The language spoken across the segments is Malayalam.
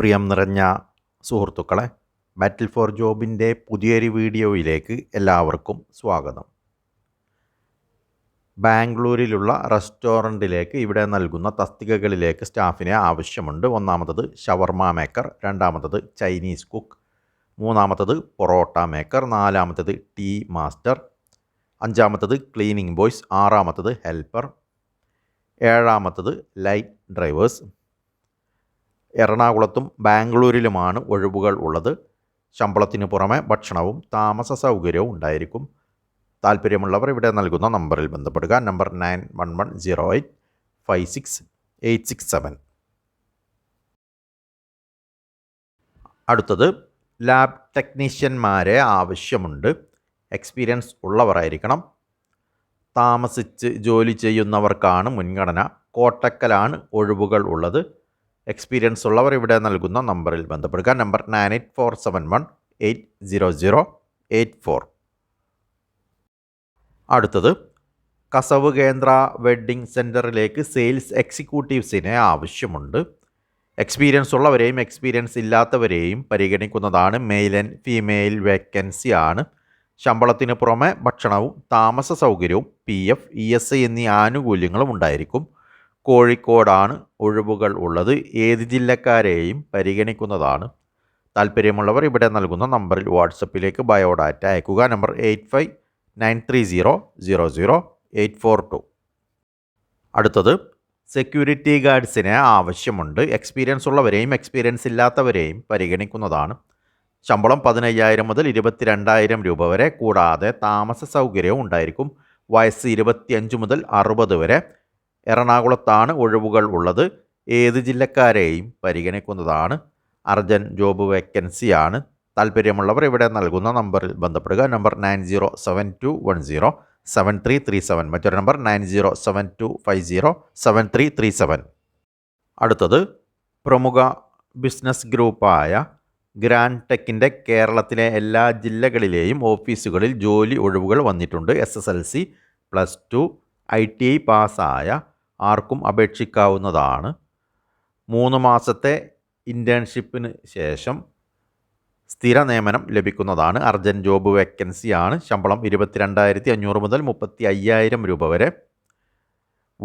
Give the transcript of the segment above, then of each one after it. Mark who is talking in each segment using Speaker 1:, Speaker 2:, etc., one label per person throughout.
Speaker 1: പ്രിയം നിറഞ്ഞ സുഹൃത്തുക്കളെ ബാറ്റിൽ ഫോർ ജോബിൻ്റെ പുതിയൊരു വീഡിയോയിലേക്ക് എല്ലാവർക്കും സ്വാഗതം ബാംഗ്ലൂരിലുള്ള റെസ്റ്റോറൻറ്റിലേക്ക് ഇവിടെ നൽകുന്ന തസ്തികകളിലേക്ക് സ്റ്റാഫിനെ ആവശ്യമുണ്ട് ഒന്നാമത്തത് ഷവർമ മേക്കർ രണ്ടാമത്തത് ചൈനീസ് കുക്ക് മൂന്നാമത്തത് പൊറോട്ട മേക്കർ നാലാമത്തത് ടീ മാസ്റ്റർ അഞ്ചാമത്തത് ക്ലീനിങ് ബോയ്സ് ആറാമത്തത് ഹെൽപ്പർ ഏഴാമത്തത് ലൈറ്റ് ഡ്രൈവേഴ്സ് എറണാകുളത്തും ബാംഗ്ലൂരിലുമാണ് ഒഴിവുകൾ ഉള്ളത് ശമ്പളത്തിന് പുറമെ ഭക്ഷണവും താമസ സൗകര്യവും ഉണ്ടായിരിക്കും താല്പര്യമുള്ളവർ ഇവിടെ നൽകുന്ന നമ്പറിൽ ബന്ധപ്പെടുക number nine one one zero eight five six eight six seven അടുത്തത് ലാബ് ടെക്നീഷ്യന്മാരെ ആവശ്യമുണ്ട് എക്സ്പീരിയൻസ് ഉള്ളവരായിരിക്കണം താമസിച്ച് ജോലി ചെയ്യുന്നവർക്കാണ് മുൻഗണന കോട്ടക്കലാണ് ഒഴിവുകൾ ഉള്ളത് എക്സ്പീരിയൻസ് ഉള്ളവർ ഇവിടെ നൽകുന്ന നമ്പറിൽ ബന്ധപ്പെടുക number nine eight four seven one eight zero zero eight four അടുത്തത് കസവ് കേന്ദ്ര വെഡ്ഡിംഗ് സെൻറ്ററിലേക്ക് സെയിൽസ് എക്സിക്യൂട്ടീവ്സിനെ ആവശ്യമുണ്ട് എക്സ്പീരിയൻസ് ഉള്ളവരെയും എക്സ്പീരിയൻസ് ഇല്ലാത്തവരെയും പരിഗണിക്കുന്നതാണ് മെയിൽ ആൻഡ് ഫീമെയിൽ വേക്കൻസി ആണ് ശമ്പളത്തിന് പുറമെ ഭക്ഷണവും താമസ സൗകര്യവും P F E S I എന്നീ ആനുകൂല്യങ്ങളും ഉണ്ടായിരിക്കും കോഴിക്കോടാണ് ഒഴിവുകൾ ഉള്ളത് ഏത് ജില്ലക്കാരെയും പരിഗണിക്കുന്നതാണ് താല്പര്യമുള്ളവർ ഇവിടെ നൽകുന്ന നമ്പറിൽ വാട്സപ്പിലേക്ക് ബയോഡാറ്റ അയക്കുക number eight five nine three zero zero zero eight four two അടുത്തത് സെക്യൂരിറ്റി ഗാർഡ്സിനെ ആവശ്യമുണ്ട് എക്സ്പീരിയൻസ് ഉള്ളവരെയും എക്സ്പീരിയൻസ് ഇല്ലാത്തവരെയും പരിഗണിക്കുന്നതാണ് ശമ്പളം പതിനയ്യായിരം മുതൽ ഇരുപത്തിരണ്ടായിരം രൂപ വരെ കൂടാതെ താമസ സൗകര്യവും ഉണ്ടായിരിക്കും വയസ്സ് ഇരുപത്തിയഞ്ച് മുതൽ അറുപത് വരെ എറണാകുളത്താണ് ഒഴിവുകൾ ഉള്ളത് ഏത് ജില്ലക്കാരെയും പരിഗണിക്കുന്നതാണ് അർജൻറ്റ് ജോബ് വേക്കൻസിയാണ് താല്പര്യമുള്ളവർ ഇവിടെ നൽകുന്ന നമ്പറിൽ ബന്ധപ്പെടുക number nine zero seven two one zero seven three three seven മറ്റൊരു number nine zero seven two five zero seven three three seven അടുത്തത് പ്രമുഖ ബിസിനസ് ഗ്രൂപ്പായ ഗ്രാൻഡ് ടെക്കിൻ്റെ കേരളത്തിലെ എല്ലാ ജില്ലകളിലെയും ഓഫീസുകളിൽ ജോലി ഒഴിവുകൾ വന്നിട്ടുണ്ട് S S L C plus two I T I പാസ്സായ ആർക്കും അപേക്ഷിക്കാവുന്നതാണ് മൂന്ന് മാസത്തെ ഇൻറ്റേൺഷിപ്പിന് ശേഷം സ്ഥിര നിയമനം ലഭിക്കുന്നതാണ് അർജൻറ്റ് ജോബ് വേക്കൻസിയാണ് ശമ്പളം ഇരുപത്തിരണ്ടായിരത്തി അഞ്ഞൂറ് മുതൽ മുപ്പത്തി അയ്യായിരം രൂപ വരെ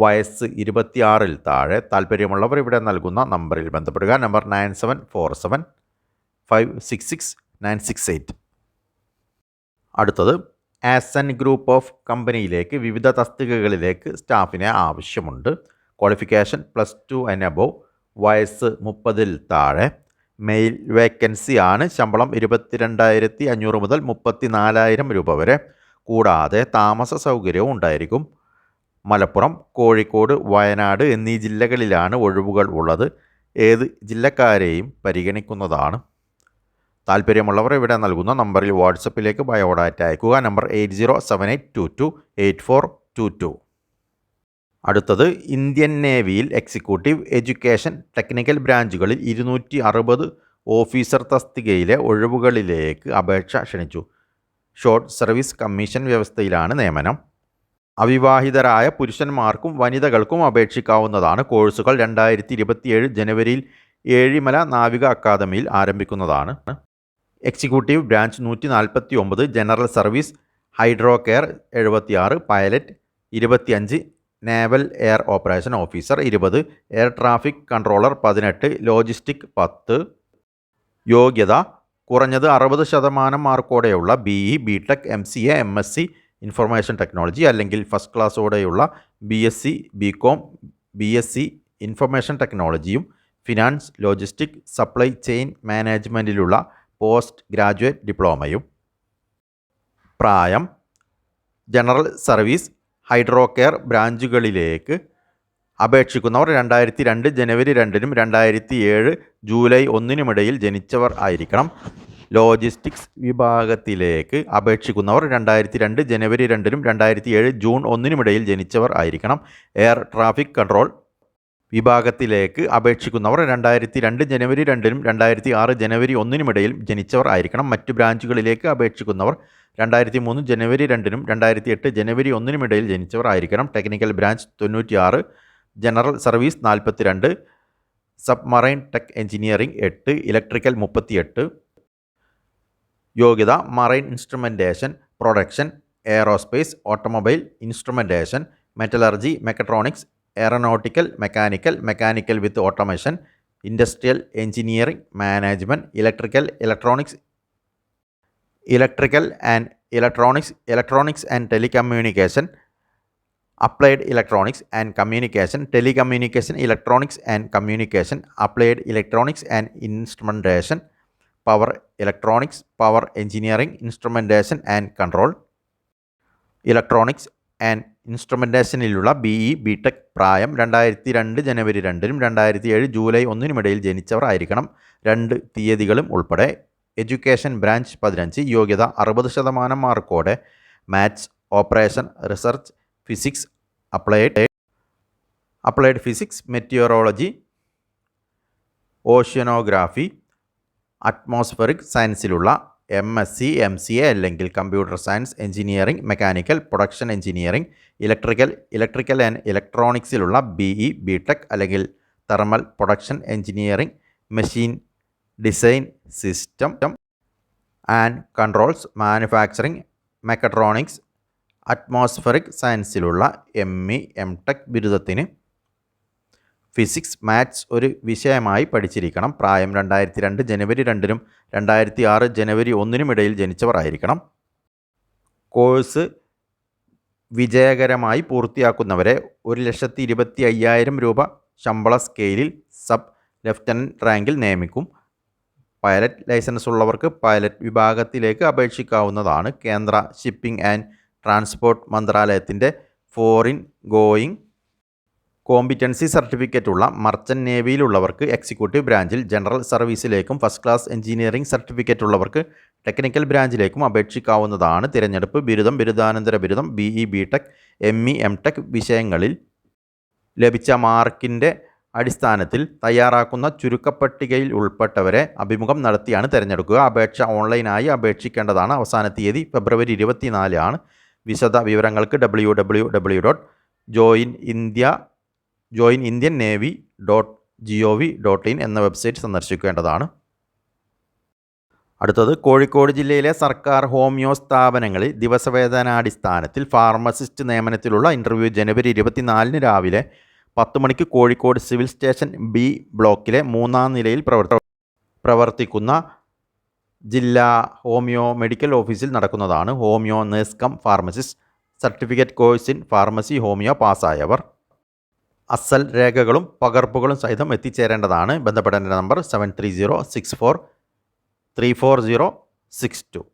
Speaker 1: വയസ്സ് ഇരുപത്തിയാറിൽ താഴെ താല്പര്യമുള്ളവർ ഇവിടെ നൽകുന്ന നമ്പറിൽ ബന്ധപ്പെടുക number nine seven four seven five six six nine six eight അടുത്തത് ആസൻ ഗ്രൂപ്പ് ഓഫ് കമ്പനിയിലേക്ക് വിവിധ തസ്തികകളിലേക്ക് സ്റ്റാഫിനെ ആവശ്യമുണ്ട് qualification plus two and above വയസ്സ് മുപ്പതിൽ താഴെ മെയിൽ വേക്കൻസി ആണ് ശമ്പളം ഇരുപത്തിരണ്ടായിരത്തി അഞ്ഞൂറ് മുതൽ മുപ്പത്തി നാലായിരം രൂപ വരെ കൂടാതെ താമസ സൗകര്യവും ഉണ്ടായിരിക്കും മലപ്പുറം കോഴിക്കോട് വയനാട് എന്നീ ജില്ലകളിലാണ് ഒഴിവുകൾ ഉള്ളത് ഏത് ജില്ലക്കാരെയും പരിഗണിക്കുന്നതാണ് താല്പര്യമുള്ളവർ ഇവിടെ നൽകുന്ന നമ്പറിൽ വാട്സപ്പിലേക്ക് ബയോഡാറ്റ അയക്കുക number eight zero seven eight two two eight four two two അടുത്തത് ഇന്ത്യൻ നേവിയിൽ എക്സിക്യൂട്ടീവ് എഡ്യൂക്കേഷൻ ടെക്നിക്കൽ ബ്രാഞ്ചുകളിൽ ഇരുന്നൂറ്റി അറുപത് ഓഫീസർ തസ്തികയിലെ ഒഴിവുകളിലേക്ക് അപേക്ഷ ക്ഷണിച്ചു ഷോർട്ട് സർവീസ് കമ്മീഷൻ വ്യവസ്ഥയിലാണ് നിയമനം അവിവാഹിതരായ പുരുഷന്മാർക്കും വനിതകൾക്കും അപേക്ഷിക്കാവുന്നതാണ് കോഴ്സുകൾ രണ്ടായിരത്തി ഇരുപത്തിയേഴ് ജനുവരിയിൽ ഏഴിമല നാവിക അക്കാദമിയിൽ ആരംഭിക്കുന്നതാണ് എക്സിക്യൂട്ടീവ് ബ്രാഞ്ച് നൂറ്റി നാൽപ്പത്തി ഒമ്പത് ജനറൽ സർവീസ് ഹൈഡ്രോ കെയർ എഴുപത്തിയാറ് പൈലറ്റ് അഞ്ച് നേവൽ എയർ ഓപ്പറേഷൻ ഓഫീസർ ഇരുപത് എയർ ട്രാഫിക് കൺട്രോളർ പതിനെട്ട് ലോജിസ്റ്റിക് പത്ത് യോഗ്യത കുറഞ്ഞത് അറുപത് ശതമാനം മാർക്കോടെയുള്ള B E B tech M C A M S C information technology അല്ലെങ്കിൽ first ക്ലാസ്സോടെയുള്ള B S C B com B S C information ടെക്നോളജിയും ഫിനാൻസ് ലോജിസ്റ്റിക് സപ്ലൈ ചെയിൻ മാനേജ്മെൻറ്റിലുള്ള പോസ്റ്റ് ഗ്രാജുവേറ്റ് ഡിപ്ലോമയും പ്രായം ജനറൽ സർവീസ് ഹൈഡ്രോ കെയർ ബ്രാഞ്ചുകളിലേക്ക് അപേക്ഷിക്കുന്നവർ രണ്ടായിരത്തി രണ്ട് ജനുവരി രണ്ടിനും രണ്ടായിരത്തി ഏഴ് ജൂലൈ ഒന്നിനുമിടയിൽ ജനിച്ചവർ ആയിരിക്കണം ലോജിസ്റ്റിക്സ് വിഭാഗത്തിലേക്ക് അപേക്ഷിക്കുന്നവർ രണ്ടായിരത്തി രണ്ട് ജനുവരി രണ്ടിനും രണ്ടായിരത്തി ഏഴ് ജൂൺ ഒന്നിനുമിടയിൽ ജനിച്ചവർ ആയിരിക്കണം എയർ ട്രാഫിക് കൺട്രോൾ വിഭാഗത്തിലേക്ക് അപേക്ഷിക്കുന്നവർ രണ്ടായിരത്തി രണ്ട് ജനുവരി രണ്ടിനും രണ്ടായിരത്തി ആറ് ജനുവരി ഒന്നിനുമിടയിൽ ജനിച്ചവർ ആയിരിക്കണം മറ്റ് ബ്രാഞ്ചുകളിലേക്ക് അപേക്ഷിക്കുന്നവർ രണ്ടായിരത്തി മൂന്ന് ജനുവരി രണ്ടിനും രണ്ടായിരത്തി എട്ട് ജനുവരി ഒന്നിനുമിടയിൽ ജനിച്ചവർ ആയിരിക്കണം ടെക്നിക്കൽ ബ്രാഞ്ച് തൊണ്ണൂറ്റിയാറ് ജനറൽ സർവീസ് നാൽപ്പത്തിരണ്ട് മറൈൻ ടെക് എഞ്ചിനീയറിംഗ് എട്ട് ഇലക്ട്രിക്കൽ മുപ്പത്തിയെട്ട് യോഗ്യത marine instrumentation production aerospace automobile instrumentation metallurgy mechatronics aeronautical, mechanical, mechanical with automation, industrial, engineering, management, electrical, electronics, electrical and electronics, electronics and telecommunication, applied electronics and communication, telecommunication, electronics and communication, applied electronics and instrumentation, power electronics, power engineering, instrumentation and control, electronics and instrumentation, BE, BTech, പ്രായം രണ്ടായിരത്തി രണ്ട് ജനുവരി രണ്ടിനും രണ്ടായിരത്തി ഏഴ് ജൂലൈ ഒന്നിനുമിടയിൽ ജനിച്ചവർ ആയിരിക്കണം രണ്ട് തീയതികളും ഉൾപ്പെടെ എഡ്യൂക്കേഷൻ ബ്രാഞ്ച് പതിനഞ്ച് യോഗ്യത അറുപത് ശതമാനം മാർക്കോടെ maths operation research physics applied applied physics meteorology oceanography atmospheric സയൻസിലുള്ള M S C M C A അല്ലെങ്കിൽ computer science engineering mechanical production engineering electrical electrical and ഇലക്ട്രോണിക്സിലുള്ള B E B tech അല്ലെങ്കിൽ thermal production engineering machine design system and controls manufacturing mechatronics atmospheric സയൻസിലുള്ള M E M tech ബിരുദത്തിന് ഫിസിക്സ് മാത്സ് ഒരു വിഷയമായി പഠിച്ചിരിക്കണം പ്രായം രണ്ടായിരത്തി രണ്ട് ജനുവരി രണ്ടിനും രണ്ടായിരത്തി ആറ് ജനുവരി ഒന്നിനും ഇടയിൽ ജനിച്ചവർ ആയിരിക്കണം കോഴ്സ് വിജയകരമായി പൂർത്തിയാക്കുന്നവരെ ഒരു ലക്ഷത്തി ഇരുപത്തി അയ്യായിരം രൂപ ശമ്പള സ്കെയിലിൽ സബ് ലെഫ്റ്റനൻറ്റ് റാങ്കിൽ നിയമിക്കും പൈലറ്റ് ലൈസൻസ് ഉള്ളവർക്ക് പൈലറ്റ് വിഭാഗത്തിലേക്ക് അപേക്ഷിക്കാവുന്നതാണ് കേന്ദ്ര ഷിപ്പിംഗ് ആൻഡ് ട്രാൻസ്പോർട്ട് മന്ത്രാലയത്തിൻ്റെ ഫോറിൻ ഗോയിങ് കോമ്പിറ്റൻസി ഉള്ള മർച്ചൻ്റ് നേവിയിലുള്ളവർക്ക് എക്സിക്യൂട്ടീവ് ബ്രാഞ്ചിൽ ജനറൽ സർവീസിലേക്കും ഫസ്റ്റ് ക്ലാസ് എഞ്ചിനീയറിംഗ് സർട്ടിഫിക്കറ്റ് ഉള്ളവർക്ക് ടെക്നിക്കൽ ബ്രാഞ്ചിലേക്കും അപേക്ഷിക്കാവുന്നതാണ് തിരഞ്ഞെടുപ്പ് ബിരുദം ബിരുദാനന്തര ബിരുദം B E B tech M E M tech വിഷയങ്ങളിൽ ലഭിച്ച മാർക്കിൻ്റെ അടിസ്ഥാനത്തിൽ തയ്യാറാക്കുന്ന ചുരുക്കപ്പട്ടികയിൽ ഉൾപ്പെട്ടവരെ അഭിമുഖം നടത്തിയാണ് തിരഞ്ഞെടുക്കുക അപേക്ഷ ഓൺലൈനായി അപേക്ഷിക്കേണ്ടതാണ് അവസാന തീയതി ഫെബ്രുവരി ഇരുപത്തിനാലാണ് വിശദ വിവരങ്ങൾക്ക് W W W dot join India join Indian navy dot G O V dot in എന്ന വെബ്സൈറ്റ് സന്ദർശിക്കേണ്ടതാണ് അടുത്തത് കോഴിക്കോട് ജില്ലയിലെ സർക്കാർ ഹോമിയോ സ്ഥാപനങ്ങളിൽ ദിവസവേതനാടിസ്ഥാനത്തിൽ ഫാർമസിസ്റ്റ് നിയമനത്തിലുള്ള ഇൻ്റർവ്യൂ ജനുവരി ഇരുപത്തിനാലിന് രാവിലെ പത്ത് മണിക്ക് കോഴിക്കോട് സിവിൽ സ്റ്റേഷൻ ബി ബ്ലോക്കിലെ മൂന്നാം നിലയിൽ പ്രവർത്ത പ്രവർത്തിക്കുന്ന ജില്ലാ ഹോമിയോ മെഡിക്കൽ ഓഫീസിൽ നടക്കുന്നതാണ് homeo nurse cum pharmacist certificate course in pharmacy homeo പാസ്സായവർ അസൽ രേഖകളും പകർപ്പുകളും സഹിതം എത്തിച്ചേരേണ്ടതാണ് ബന്ധപ്പെടേണ്ട number seven three zero six four three four zero six two